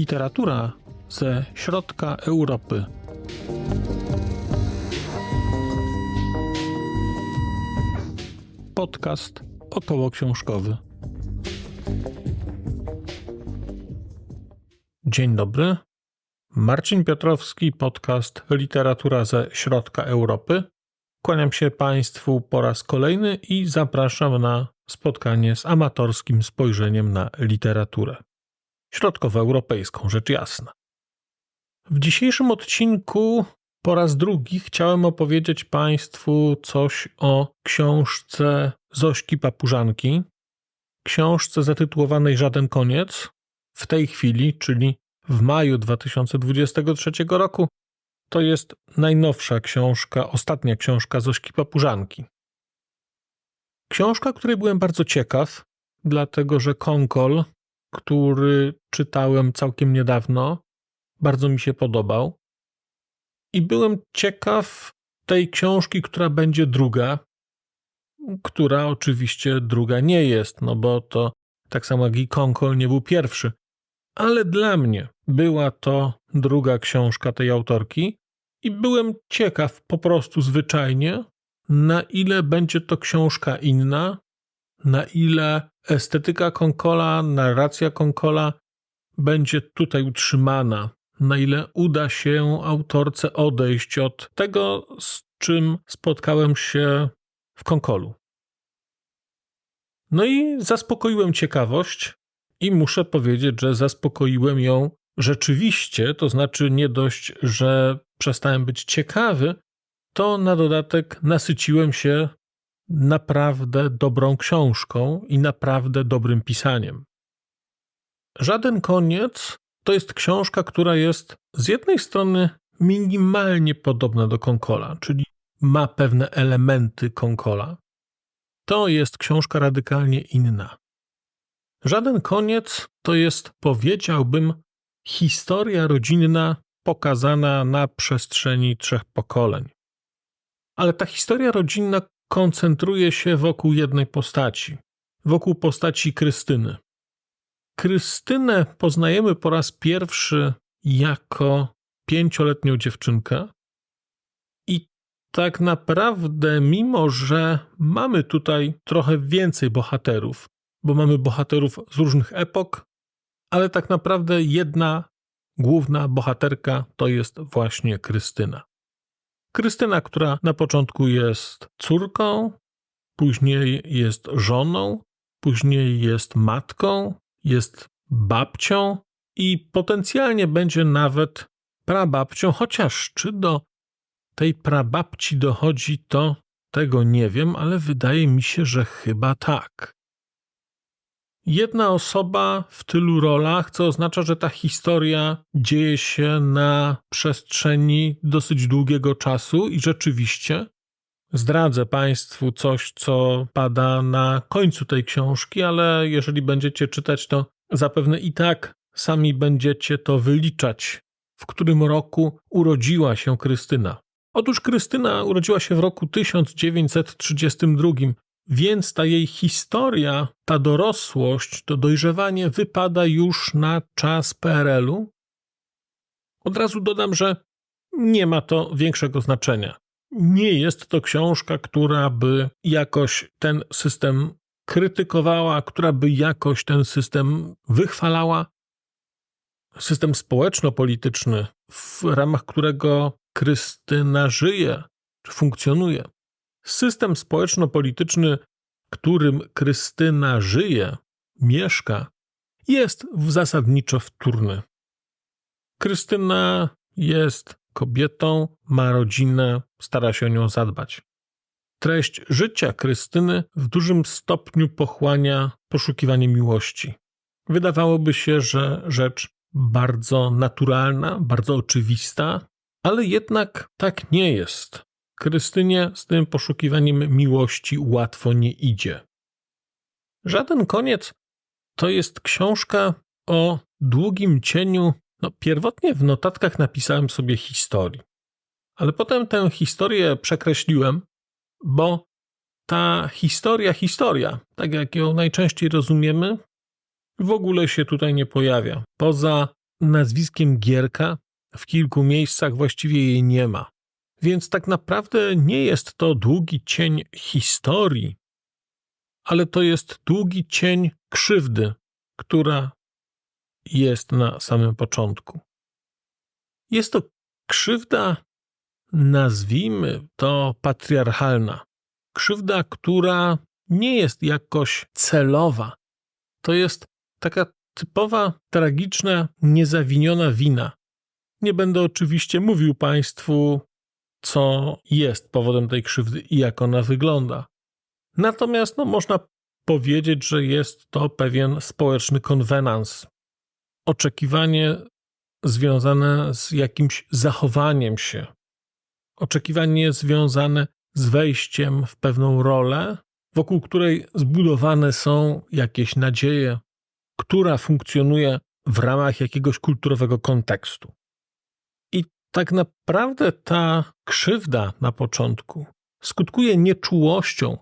Literatura ze środka Europy. Podcast około książkowy. Dzień dobry. Marcin Piotrowski, podcast Literatura ze środka Europy. Kłaniam się Państwu po raz kolejny i zapraszam na spotkanie z amatorskim spojrzeniem na literaturę. Środkowoeuropejską, rzecz jasna. W dzisiejszym odcinku po raz drugi chciałem opowiedzieć Państwu coś o książce Zośki Papużanki, książce zatytułowanej Żaden koniec. W tej chwili, czyli w maju 2023 roku, to jest najnowsza książka, ostatnia książka Zośki Papużanki. Książka, której byłem bardzo ciekaw, dlatego że Konkol, który czytałem całkiem niedawno, bardzo mi się podobał. I byłem ciekaw tej książki, która będzie druga, która oczywiście druga nie jest, no bo to tak samo jak i Konkol nie był pierwszy. Ale dla mnie była to druga książka tej autorki i byłem ciekaw po prostu zwyczajnie, na ile będzie to książka inna, na ile estetyka Konkola, narracja Konkola będzie tutaj utrzymana, na ile uda się autorce odejść od tego, z czym spotkałem się w Konkolu. No i zaspokoiłem ciekawość i muszę powiedzieć, że zaspokoiłem ją rzeczywiście, to znaczy nie dość, że przestałem być ciekawy, to na dodatek nasyciłem się naprawdę dobrą książką i naprawdę dobrym pisaniem. Żaden koniec to jest książka, która jest z jednej strony minimalnie podobna do Konkola, czyli ma pewne elementy Konkola. To jest książka radykalnie inna. Żaden koniec to jest, powiedziałbym, historia rodzinna pokazana na przestrzeni trzech pokoleń. Ale ta historia rodzinna koncentruje się wokół jednej postaci wokół postaci Krystyny. Krystynę poznajemy po raz pierwszy jako pięcioletnią dziewczynkę. I tak naprawdę, mimo że mamy tutaj trochę więcej bohaterów, bo mamy bohaterów z różnych epok, ale tak naprawdę jedna główna bohaterka to jest właśnie Krystyna. Krystyna, która na początku jest córką, później jest żoną, później jest matką, jest babcią i potencjalnie będzie nawet prababcią, chociaż czy do tej prababci dochodzi to, tego nie wiem, ale wydaje mi się, że chyba tak. Jedna osoba w tylu rolach, co oznacza, że ta historia dzieje się na przestrzeni dosyć długiego czasu i rzeczywiście zdradzę Państwu coś, co pada na końcu tej książki, ale jeżeli będziecie czytać, to zapewne i tak sami będziecie to wyliczać, w którym roku urodziła się Krystyna. Otóż Krystyna urodziła się w roku 1932, więc ta jej historia, ta dorosłość, to dojrzewanie wypada już na czas PRL-u. Od razu dodam, że nie ma to większego znaczenia. Nie jest to książka, która by jakoś ten system krytykowała, która by jakoś ten system wychwalała. System społeczno-polityczny, w ramach którego Krystyna żyje czy funkcjonuje. System społeczno-polityczny, którym Krystyna żyje, mieszka, jest zasadniczo wtórny. Krystyna jest kobietą, ma rodzinę, stara się o nią zadbać. Treść życia Krystyny w dużym stopniu pochłania poszukiwanie miłości. Wydawałoby się, że rzecz bardzo naturalna, bardzo oczywista, ale jednak tak nie jest. Krystynie z tym poszukiwaniem miłości łatwo nie idzie. Żaden koniec to jest książka o długim cieniu. No, pierwotnie w notatkach napisałem sobie historii, ale potem tę historię przekreśliłem, bo ta historia, historia, tak jak ją najczęściej rozumiemy, w ogóle się tutaj nie pojawia. Poza nazwiskiem Gierka. W kilku miejscach właściwie jej nie ma. Więc tak naprawdę nie jest to długi cień historii, ale to jest długi cień krzywdy, która jest na samym początku. Jest to krzywda, nazwijmy to patriarchalna. Krzywda, która nie jest jakoś celowa. To jest taka typowa, tragiczna, niezawiniona wina. Nie będę oczywiście mówił Państwu, co jest powodem tej krzywdy i jak ona wygląda. Natomiast no, można powiedzieć, że jest to pewien społeczny konwenans. Oczekiwanie związane z jakimś zachowaniem się, oczekiwanie związane z wejściem w pewną rolę, wokół której zbudowane są jakieś nadzieje, która funkcjonuje w ramach jakiegoś kulturowego kontekstu. Tak naprawdę ta krzywda na początku skutkuje nieczułością,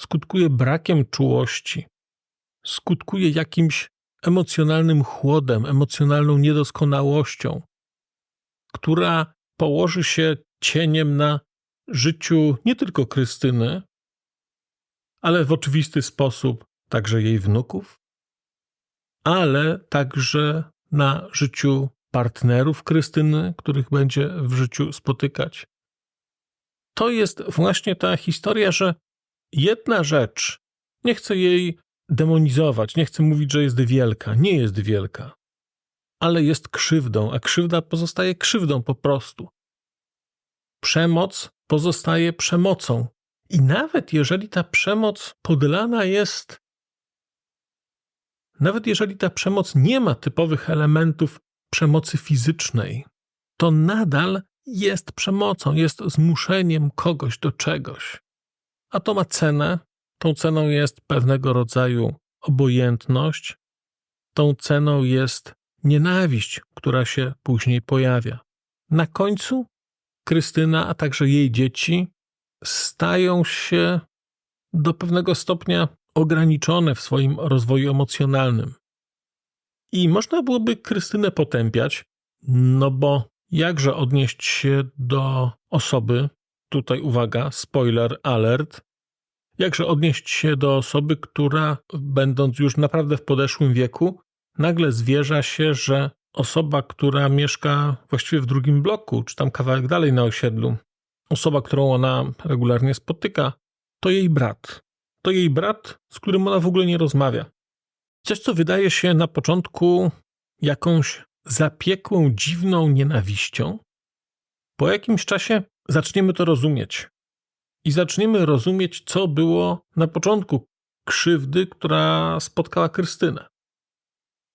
skutkuje brakiem czułości, skutkuje jakimś emocjonalnym chłodem, emocjonalną niedoskonałością, która położy się cieniem na życiu nie tylko Krystyny, ale w oczywisty sposób także jej wnuków, ale także na życiu partnerów Krystyny, których będzie w życiu spotykać. To jest właśnie ta historia, że jedna rzecz, nie chcę jej demonizować, nie chcę mówić, że jest wielka, nie jest wielka, ale jest krzywdą, a krzywda pozostaje krzywdą po prostu. Przemoc pozostaje przemocą. I nawet jeżeli ta przemoc podlana jest, nawet jeżeli ta przemoc nie ma typowych elementów przemocy fizycznej, to nadal jest przemocą, jest zmuszeniem kogoś do czegoś. A to ma cenę. Tą ceną jest pewnego rodzaju obojętność, tą ceną jest nienawiść, która się później pojawia. Na końcu Krystyna, a także jej dzieci stają się do pewnego stopnia ograniczone w swoim rozwoju emocjonalnym. I można byłoby Krystynę potępiać, no bo jakże odnieść się do osoby, tutaj uwaga, spoiler alert, jakże odnieść się do osoby, która, będąc już naprawdę w podeszłym wieku, nagle zwierza się, że osoba, która mieszka właściwie w drugim bloku, czy tam kawałek dalej na osiedlu, osoba, którą ona regularnie spotyka, to jej brat. To jej brat, z którym ona w ogóle nie rozmawia. Coś, co wydaje się na początku jakąś zapiekłą, dziwną nienawiścią, po jakimś czasie zaczniemy to rozumieć. I zaczniemy rozumieć, co było na początku krzywdy, która spotkała Krystynę.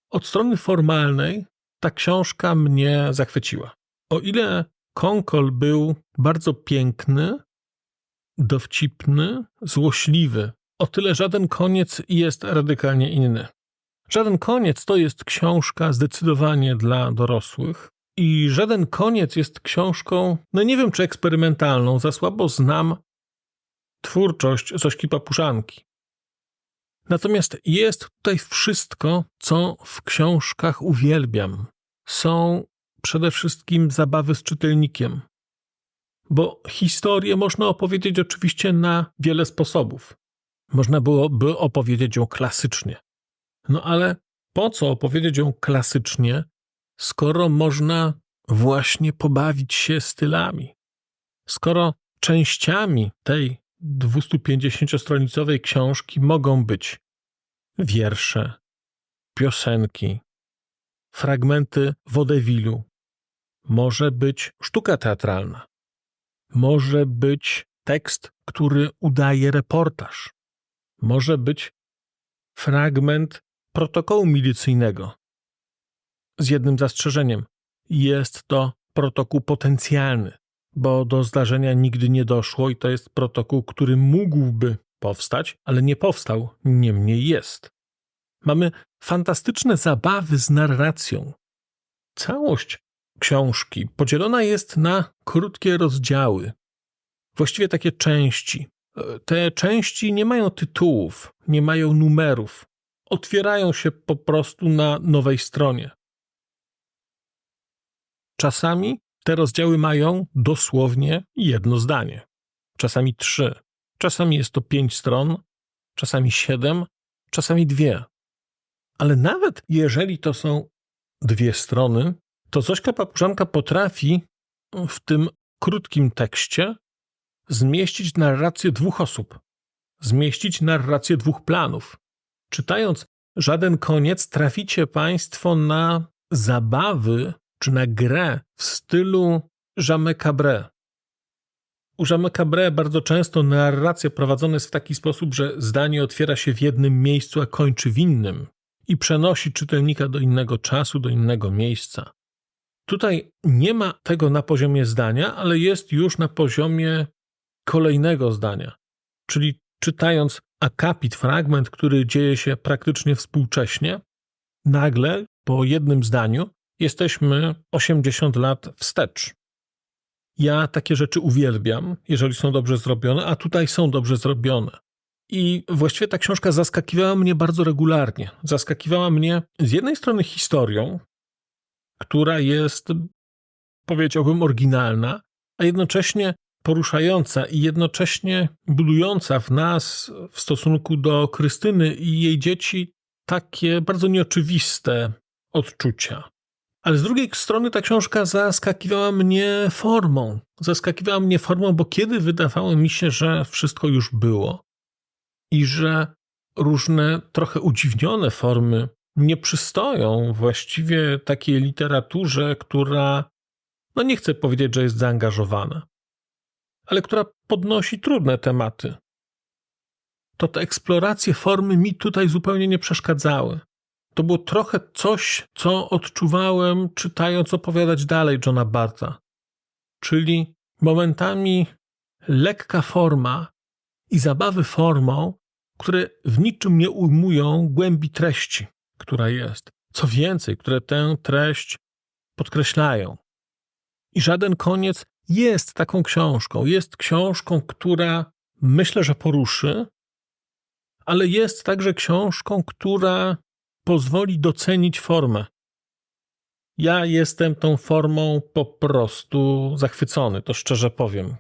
Od strony formalnej ta książka mnie zachwyciła. O ile Konkol był bardzo piękny, dowcipny, złośliwy, o tyle żaden koniec jest radykalnie inny. Żaden koniec to jest książka zdecydowanie dla dorosłych. I żaden koniec jest książką, no nie wiem czy eksperymentalną, za słabo znam twórczość Zośki Papuszanki. Natomiast jest tutaj wszystko, co w książkach uwielbiam. Są przede wszystkim zabawy z czytelnikiem, bo historię można opowiedzieć oczywiście na wiele sposobów. Można byłoby opowiedzieć ją klasycznie. No ale po co opowiedzieć ją klasycznie, skoro można właśnie pobawić się stylami? Skoro częściami tej 250-stronicowej książki mogą być wiersze, piosenki, fragmenty wodewilu, może być sztuka teatralna, może być tekst, który udaje reportaż, może być fragment protokołu milicyjnego. Z jednym zastrzeżeniem: jest to protokół potencjalny, bo do zdarzenia nigdy nie doszło i to jest protokół, który mógłby powstać, ale nie powstał, niemniej jest. Mamy fantastyczne zabawy z narracją. Całość książki podzielona jest na krótkie rozdziały, właściwie takie części. Te części nie mają tytułów, nie mają numerów, otwierają się po prostu na nowej stronie. Czasami te rozdziały mają dosłownie jedno zdanie, czasami trzy, czasami jest to pięć stron, czasami siedem, czasami dwie. Ale nawet jeżeli to są dwie strony, to Zośka Papużanka potrafi w tym krótkim tekście zmieścić narrację dwóch osób, zmieścić narrację dwóch planów. Czytając żaden koniec, traficie Państwo na zabawy czy na grę w stylu Jamais Cabré. U Jamais Cabré bardzo często narracja prowadzona jest w taki sposób, że zdanie otwiera się w jednym miejscu, a kończy w innym i przenosi czytelnika do innego czasu, do innego miejsca. Tutaj nie ma tego na poziomie zdania, ale jest już na poziomie kolejnego zdania. Czyli czytając akapit, fragment, który dzieje się praktycznie współcześnie, nagle po jednym zdaniu jesteśmy 80 lat wstecz. Ja takie rzeczy uwielbiam, jeżeli są dobrze zrobione, a tutaj są dobrze zrobione. I właściwie ta książka zaskakiwała mnie bardzo regularnie. Zaskakiwała mnie z jednej strony historią, która jest, powiedziałbym, oryginalna, a jednocześnie poruszająca i jednocześnie budująca w nas w stosunku do Krystyny i jej dzieci takie bardzo nieoczywiste odczucia. Ale z drugiej strony ta książka zaskakiwała mnie formą. Zaskakiwała mnie formą, bo kiedy wydawało mi się, że wszystko już było i że różne trochę udziwnione formy nie przystoją właściwie takiej literaturze, która, no nie chcę powiedzieć, że jest zaangażowana, ale która podnosi trudne tematy. To te eksploracje formy mi tutaj zupełnie nie przeszkadzały. To było trochę coś, co odczuwałem, czytając opowiadać dalej Johna Barta. Czyli momentami lekka forma i zabawy formą, które w niczym nie ujmują głębi treści, która jest. Co więcej, które tę treść podkreślają. I żaden koniec jest taką książką. Jest książką, która myślę, że poruszy, ale jest także książką, która pozwoli docenić formę. Ja jestem tą formą po prostu zachwycony, to szczerze powiem.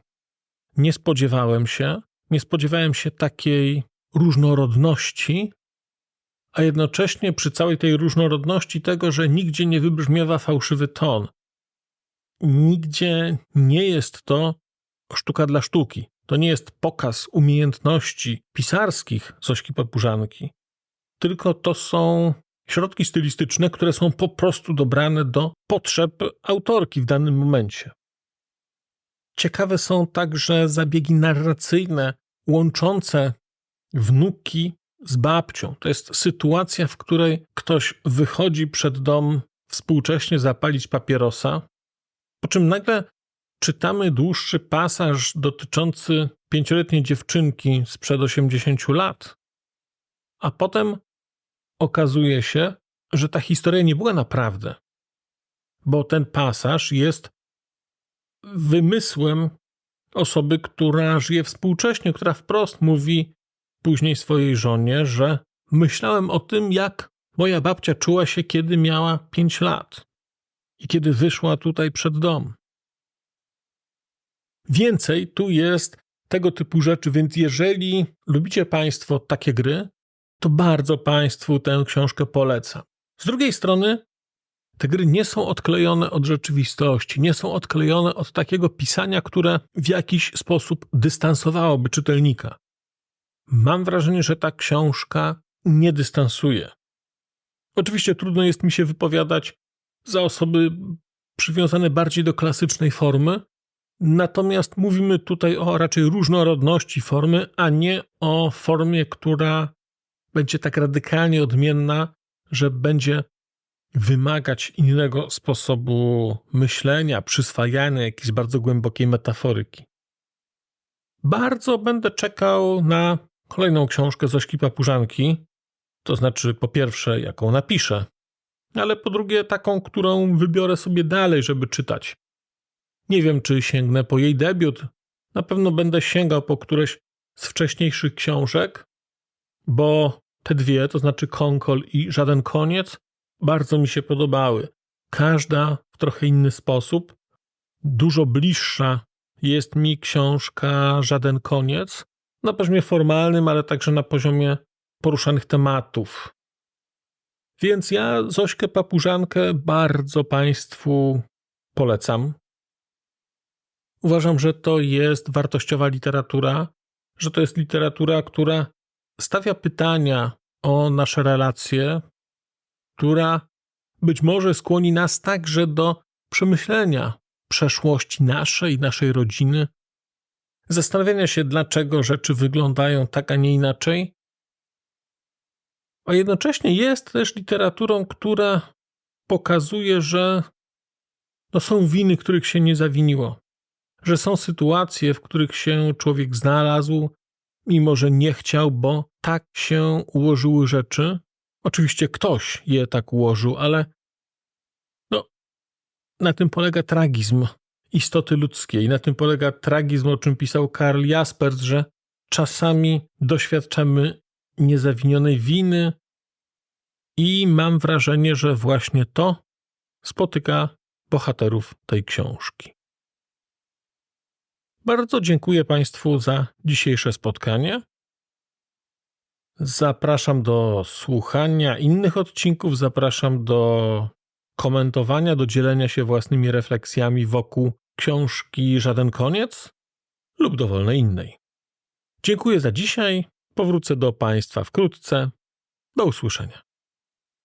Nie spodziewałem się, nie spodziewałem się takiej różnorodności, a jednocześnie przy całej tej różnorodności tego, że nigdzie nie wybrzmiewa fałszywy ton. Nigdzie nie jest to sztuka dla sztuki. To nie jest pokaz umiejętności pisarskich Zośki Papużanki, tylko to są środki stylistyczne, które są po prostu dobrane do potrzeb autorki w danym momencie. Ciekawe są także zabiegi narracyjne łączące wnuki z babcią. To jest sytuacja, w której ktoś wychodzi przed dom współcześnie zapalić papierosa, po czym nagle czytamy dłuższy pasaż dotyczący pięcioletniej dziewczynki sprzed 80 lat, a potem okazuje się, że ta historia nie była naprawdę, bo ten pasaż jest wymysłem osoby, która żyje współcześnie, która wprost mówi później swojej żonie, że myślałem o tym, jak moja babcia czuła się, kiedy miała 5 lat i kiedy wyszła tutaj przed dom. Więcej tu jest tego typu rzeczy, więc jeżeli lubicie Państwo takie gry, to bardzo Państwu tę książkę polecam. Z drugiej strony, te gry nie są odklejone od rzeczywistości, nie są odklejone od takiego pisania, które w jakiś sposób dystansowałoby czytelnika. Mam wrażenie, że ta książka nie dystansuje. Oczywiście trudno jest mi się wypowiadać za osoby przywiązane bardziej do klasycznej formy, natomiast mówimy tutaj o raczej różnorodności formy, a nie o formie, która będzie tak radykalnie odmienna, że będzie wymagać innego sposobu myślenia, przyswajania jakiejś bardzo głębokiej metaforyki. Bardzo będę czekał na kolejną książkę Zośki Papużanki, to znaczy po pierwsze, jaką napiszę, ale po drugie taką, którą wybiorę sobie dalej, żeby czytać. Nie wiem, czy sięgnę po jej debiut. Na pewno będę sięgał po któreś z wcześniejszych książek, bo te dwie, to znaczy Konkol i Żaden Koniec, bardzo mi się podobały. Każda w trochę inny sposób. Dużo bliższa jest mi książka Żaden koniec, na poziomie formalnym, ale także na poziomie poruszanych tematów. Więc ja Zośkę Papużankę bardzo Państwu polecam. Uważam, że to jest wartościowa literatura, że to jest literatura, która stawia pytania o nasze relacje, która być może skłoni nas także do przemyślenia przeszłości naszej, naszej rodziny, zastanawiania się, dlaczego rzeczy wyglądają tak, a nie inaczej. A jednocześnie jest też literaturą, która pokazuje, że no są winy, których się nie zawiniło, że są sytuacje, w których się człowiek znalazł, mimo że nie chciał, bo tak się ułożyły rzeczy. Oczywiście ktoś je tak ułożył, ale no, na tym polega tragizm istoty ludzkiej. Na tym polega tragizm, o czym pisał Karl Jaspers, że czasami doświadczamy niezawinionej winy i mam wrażenie, że właśnie to spotyka bohaterów tej książki. Bardzo dziękuję Państwu za dzisiejsze spotkanie. Zapraszam do słuchania innych odcinków, zapraszam do komentowania, do dzielenia się własnymi refleksjami wokół książki Żaden Koniec lub dowolnej innej. Dziękuję za dzisiaj. Powrócę do Państwa wkrótce. Do usłyszenia.